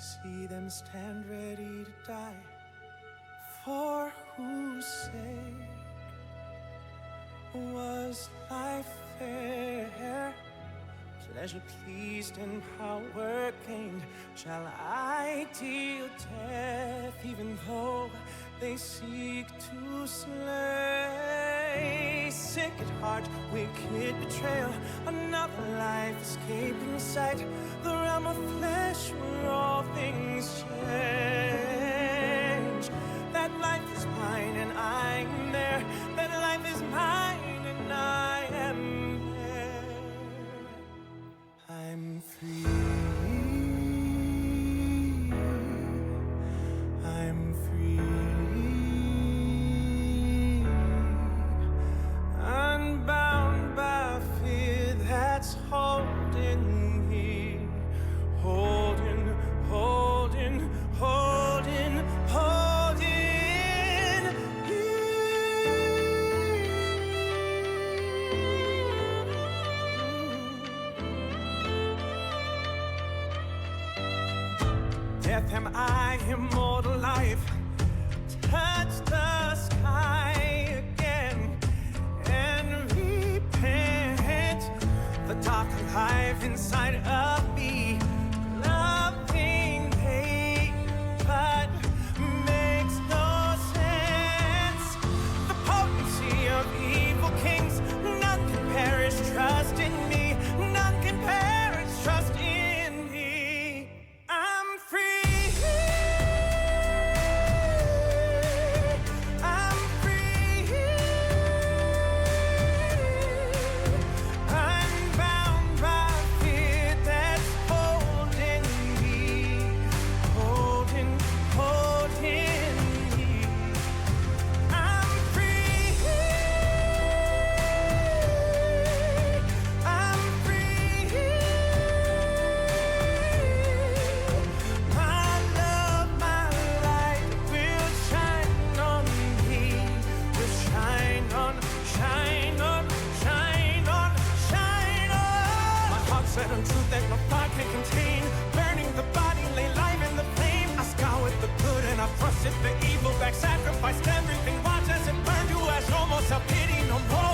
See them stand ready to die. For whose sake was life fair? Pleasure pleased and power gained. Shall I deal death even though they seek to slay? Sick at heart, wicked betrayal. Another life escaping sight. The realm of flesh where free. Death am I, immortal life. Touch the sky again and repent. The dark life inside of on truth that no thought can contain. Burning the body, lay life in the flame. I scoured the good and I thrusted the evil back. Sacrificed everything, watch as it burned to ash. No more self pity, no more